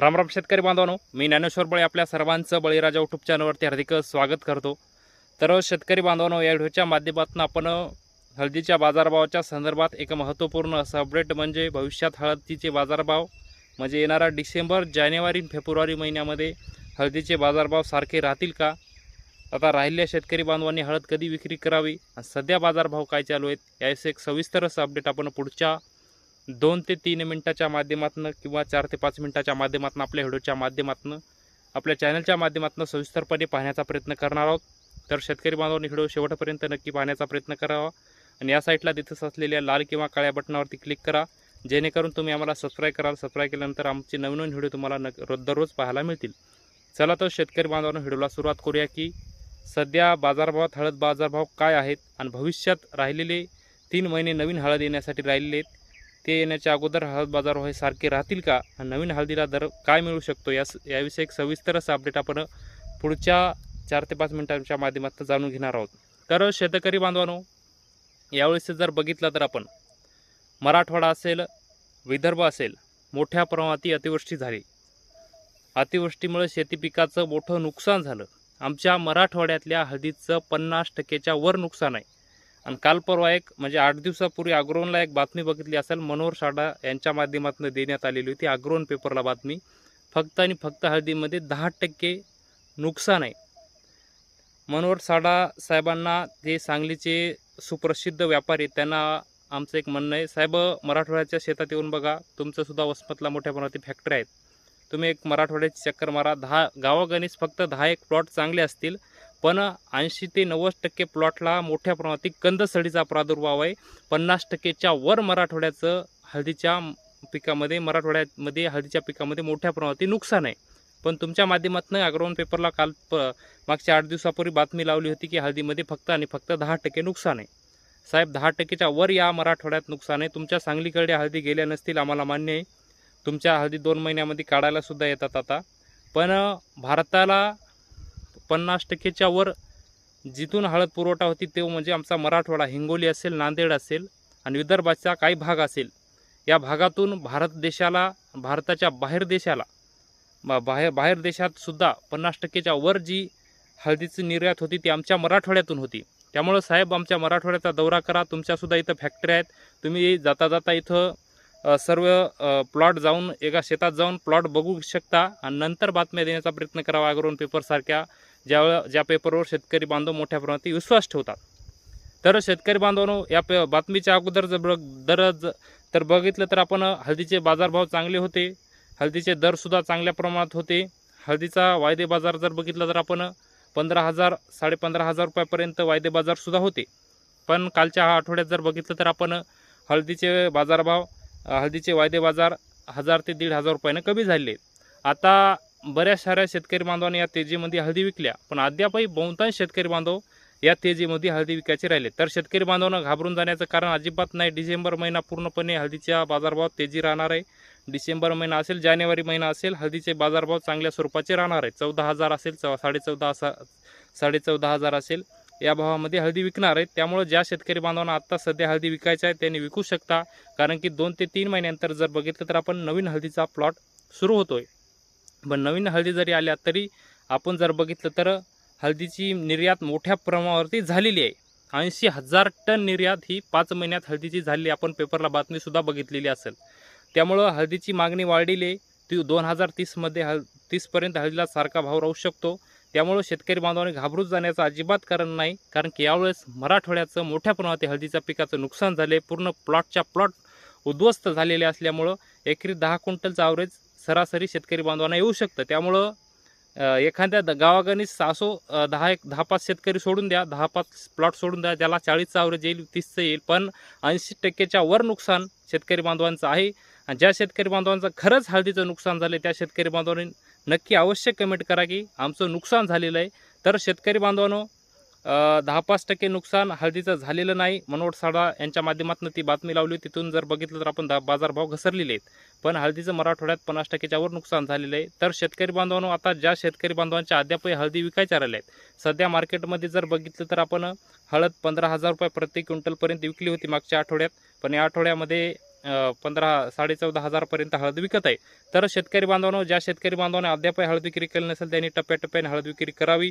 रामराम शेतकरी बांधवानो मी ज्ञानेश्वर बळे आपल्या सर्वांचं बळीराजा यूट्यूब चॅनलवरती हार्दिक स्वागत करतो. तर शेतकरी बांधवानो या व्हिडिओच्या माध्यमातून आपण हळदीच्या बाजारभावाच्या संदर्भात एक महत्त्वपूर्ण असं अपडेट म्हणजे भविष्यात हळदीचे बाजारभाव म्हणजे येणारा डिसेंबर जानेवारी फेब्रुवारी महिन्यामध्ये हळदीचे बाजारभाव सारखे राहतील का? आता राहिलेल्या शेतकरी बांधवांनी हळद कधी विक्री करावी? आणि सध्या बाजारभाव काय चालू आहेत? याविषयी एक सविस्तर असं अपडेट आपण पुढच्या दोन ते तीन मिनटाच्या माध्यमातून किंवा चार ते पाच मिनटाच्या माध्यमातून आपल्या व्हिडिओच्या माध्यमातून आपल्या चॅनलच्या माध्यमातून सविस्तरपणे पाहण्याचा प्रयत्न करणार आहोत. तर शेतकरी बांधवांनी व्हिडिओ शेवटपर्यंत नक्की पाहण्याचा प्रयत्न करावा. आणि या साईटला तिथंच असलेल्या लाल किंवा काळ्या बटनावरती क्लिक करा. जेणेकरून तुम्ही आम्हाला सबस्क्राईब कराल. सबस्क्राईब केल्यानंतर आमचे नवीन नवीन व्हिडिओ तुम्हाला न रोज दररोज पाहायला मिळतील. चला तर शेतकरी बांधवांना व्हिडिओला सुरुवात करूया की सध्या बाजारभावात हळद बाजारभाव काय आहेत? आणि भविष्यात राहिलेले तीन महिने नवीन हळद येण्यासाठी राहिलेले आहेत. ते येण्याच्या अगोदर हळद बाजार हे सारखे राहतील का? नवीन हळदीला दर काय मिळू शकतो? या याविषयी एक सविस्तर असं अपडेट आपण पुढच्या चार ते पाच मिनिटांच्या माध्यमातून जाणून घेणार आहोत. तर शेतकरी बांधवांनो यावेळेस जर बघितलं तर आपण मराठवाडा असेल विदर्भ असेल मोठ्या प्रमाणात अतिवृष्टी झाली. अतिवृष्टीमुळे शेती पिकाचं मोठं नुकसान झालं. आमच्या मराठवाड्यातल्या हळदीचं पन्नास टक्केच्या वर नुकसान आहे. आणि काल परवा एक म्हणजे आठ दिवसापूर्वी अग्रोनला एक बातमी बघितली असेल मनोहर साडा यांच्या माध्यमातून देण्यात आलेली होती अग्रोन पेपरला बातमी. फक्त आणि फक्त हळदीमध्ये दहा टक्के नुकसान आहे. मनोहर साडा साहेबांना जे सांगलीचे सुप्रसिद्ध व्यापारी आहेत, त्यांना आमचं एक म्हणणं आहे साहेब मराठवाड्याच्या शेतात येऊन बघा तुमचंसुद्धा वसमतला मोठ्या प्रमाणात फॅक्टरी आहेत. तुम्ही एक मराठवाड्याची चक्कर मारा दहा गावागणीस फक्त दहा एक प्लॉट चांगले असतील पण ऐंशी ते नव्वद टक्के प्लॉटला मोठ्या प्रमाणात कंदसडीचा प्रादुर्भाव आहे. पन्नास टक्केच्या वर मराठवाड्याचं हळदीच्या पिकामध्ये मराठवाड्यामध्ये हळदीच्या पिकामध्ये मोठ्या प्रमाणात नुकसान आहे. पण तुमच्या माध्यमातून अग्रवन पेपरला काल प मागच्या आठ दिवसापूर्वी बातमी लावली होती की हळदीमध्ये फक्त आणि फक्त दहा टक्के नुकसान आहे. साहेब दहा टक्केच्या वर या मराठवाड्यात नुकसान आहे. तुमच्या सांगलीकडे हळदी गेल्या नसतील आम्हाला मान्य आहे. तुमच्या हळदी दोन महिन्यामध्ये काढायला सुद्धा येतात आता. पण भारताला पन्नास टक्केच्या वर जिथून हळद पुरवठा होती तो म्हणजे आमचा मराठवाडा हिंगोली असेल नांदेड असेल आणि विदर्भाचा काही भाग असेल. या भागातून भारत देशाला भारताच्या बाहेर देशाला बा- बाहेर बाहेर देशातसुद्धा पन्नास टक्केच्या वर जी हळदीची निर्यात होती ती आमच्या मराठवाड्यातून होती. त्यामुळं साहेब आमच्या मराठवाड्याचा दौरा करा तुमच्यासुद्धा इथं फॅक्टरी आहेत. तुम्ही जाता जाता इथं सर्व प्लॉट जाऊन एका शेतात जाऊन प्लॉट बघू शकता. आणि नंतर बातम्या देण्याचा प्रयत्न करावा अग्रोन पेपरसारख्या ज्या ज्या पेपरवर शेतकरी बांधव मोठ्या प्रमाणात विश्वास ठेवतात. तर शेतकरी बांधवांनो या पे बातमीच्या अगोदर जर बघ दर ज- तर बघितलं तर आपण हळदीचे बाजारभाव चांगले होते. हळदीचे दरसुद्धा चांगल्या प्रमाणात होते. हळदीचा वायदे बाजार जर बघितला तर आपण पंधरा हजार साडेपंधरा हजार रुपयापर्यंत वायदे बाजारसुद्धा होते. पण कालच्या आठवड्यात जर बघितलं तर आपण हळदीचे बाजारभाव हळदीचे वायदे बाजार हजार ते दीड हजार रुपयानं कमी झाले आता बऱ्याच साऱ्या शेतकरी बांधवांनी या तेजीमध्ये हळदी विकल्या पण अद्यापही बहुतांश शेतकरी बांधव या तेजीमध्ये हळदी विकायचे राहिले. तर शेतकरी बांधवांना घाबरून जाण्याचं कारण अजिबात नाही. डिसेंबर महिना पूर्णपणे हळदीच्या बाजारभाव तेजी राहणार आहे. डिसेंबर महिना असेल जानेवारी महिना असेल हळदीचे बाजारभाव चांगल्या स्वरूपाचे राहणार आहे. चौदा हजार असेल चौ साडेचौदा असा साडेचौदा हजार असेल या भावामध्ये हळदी विकणार आहेत त्यामुळे ज्या शेतकरी बांधवांना आत्ता सध्या हळदी विकायचं आहे त्यांनी विकू शकता. कारण की दोन ते तीन महिन्यानंतर जर बघितलं तर आपण नवीन हळदीचा प्लॉट सुरू होतोय. पण नवीन हळदी जरी आल्या तरी आपण जर बघितलं तर हळदीची निर्यात मोठ्या प्रमाणावरती झालेली आहे. ऐंशी हजार टन निर्यात ही पाच महिन्यात हळदीची झालेली आपण पेपरला बातमीसुद्धा बघितलेली असेल. त्यामुळं हळदीची मागणी वाढलेली आहे. ती दोन हजार तीसमध्ये हळ तीसपर्यंत हळदीला सारखा भाव राहू शकतो. त्यामुळं शेतकरी बांधवांनी घाबरून जाण्याचं अजिबात कारण नाही. कारण की यावेळेस मराठवाड्याचं मोठ्या प्रमाणात हळदीच्या पिकाचं नुकसान झाले पूर्ण प्लॉटच्या प्लॉट उद्ध्वस्त झालेले असल्यामुळं एकरी दहा क्विंटलचं ॲव्हरेज सरासरी शेतकरी बांधवांना येऊ शकतं. त्यामुळं एखाद्या द- गावागानीस सासो दहा एक दहा पाच शेतकरी सोडून द्या दहा पाच प्लॉट सोडून द्या ज्याला चाळीसचा ॲव्हरेज येईल तीसचं येईल पण ऐंशी टक्केच्या वर नुकसान शेतकरी बांधवांचं आहे. आणि ज्या शेतकरी बांधवांचं खरंच हळदीचं नुकसान झालं त्या शेतकरी बांधवांनी नक्की अवश्य कमेंट करा की आमचं नुकसान झालेलं आहे. तर शेतकरी बांधवांनो दहा पाच टक्के नुकसान हळदीचं झालेलं नाही. मनोहर साडा यांच्या माध्यमातून ती बातमी लावली तिथून जर बघितलं तर आपण दा बाजारभाव घसरलेले आहेत. पण हळदीचं मराठवाड्यात पन्नास टक्क्याच्यावर नुकसान झालेलं आहे. तर शेतकरी बांधवांनो आता ज्या शेतकरी बांधवांच्या अद्यापही हळदी विकायच्या राहिल्या आहेत सध्या मार्केटमध्ये जर बघितलं तर आपण हळद पंधरा हजार रुपये प्रति क्विंटलपर्यंत विकली होती मागच्या आठवड्यात. पण या आठवड्यामध्ये पंधरा साडे चौदा हजारपर्यंत हळद विकत आहे. तर शेतकरी बांधवांनो ज्या शेतकरी बांधवांनी अद्यापही हळद विक्री केली नसेल त्यांनी टप्प्याटप्प्याने हळद विक्री करावी.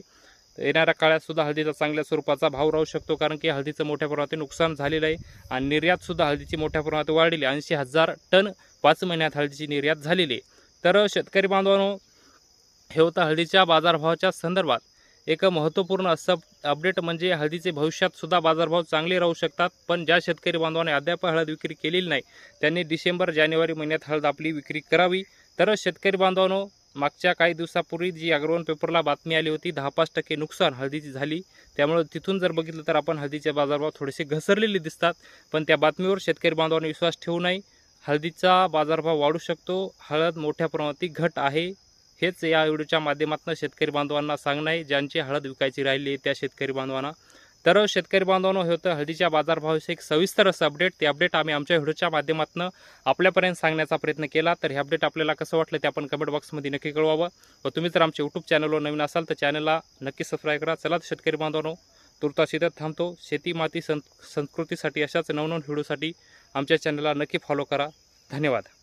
येणाऱ्या काळात सुद्धा हळदीचा चांगल्या स्वरूपाचा भाव राहू शकतो कारण की हळदीचं मोठ्या प्रमाणात नुकसान झालेलं आहे आणि निर्यातसुद्धा हळदीची मोठ्या प्रमाणात वाढलेली ऐंशी हजार टन पाच महिन्यात हळदीची निर्यात झालेली आहे. तर शेतकरी बांधवांनो हे होतं हळदीच्या बाजारभावाच्या संदर्भात. एक महत्त्वपूर्ण असं अपडेट म्हणजे हळदीचे भविष्यातसुद्धा बाजारभाव चांगले राहू शकतात पण ज्या शेतकरी बांधवांनी अद्याप हळद विक्री केलेली नाही त्यांनी डिसेंबर जानेवारी महिन्यात हळद आपली विक्री करावी. तर शेतकरी बांधवांनो मागच्या काही दिवसापूर्वी जी अग्रवन पेपरला बातमी आली होती दहा पाच टक्के नुकसान हळदीची झाली. त्यामुळे तिथून जर बघितलं तर आपण हळदीचे बाजारभाव थोडेसे घसरलेले दिसतात. पण त्या बातमीवर शेतकरी बांधवांनी विश्वास ठेवू नये. हळदीचा बाजारभाव वाढू शकतो. हळद मोठ्या प्रमाणात घट आहे. हेच या व्हिडिओच्या माध्यमातून शेतकरी बांधवांना सांगणं आहे. ज्यांची हळद विकायची राहिली त्या शेतकरी बांधवांना तर शेतकरी बांधवांनो हे होतं हळदीच्या बाजारभावाविषयी एक सविस्तर असं अपडेट ते अपडेट आम्ही आमच्या व्हिडिओच्या माध्यमातून आपल्यापर्यंत सांगण्याचा प्रयत्न केला. तर हे अपडेट आपल्याला कसं वाटलं ते आपण कमेंट बॉक्समध्ये नक्की कळवावं. व तुम्ही जर आमच्या यूट्यूब चॅनलवर नवीन असाल तर चॅनलला नक्की सबस्क्राईब करा. चला शेतकरी बांधवांनो तुर्तास इथं थांबतो. शेती माती सं संस्कृतीसाठी अशाच नवनवीन व्हिडिओसाठी आमच्या चॅनलला नक्की फॉलो करा. धन्यवाद.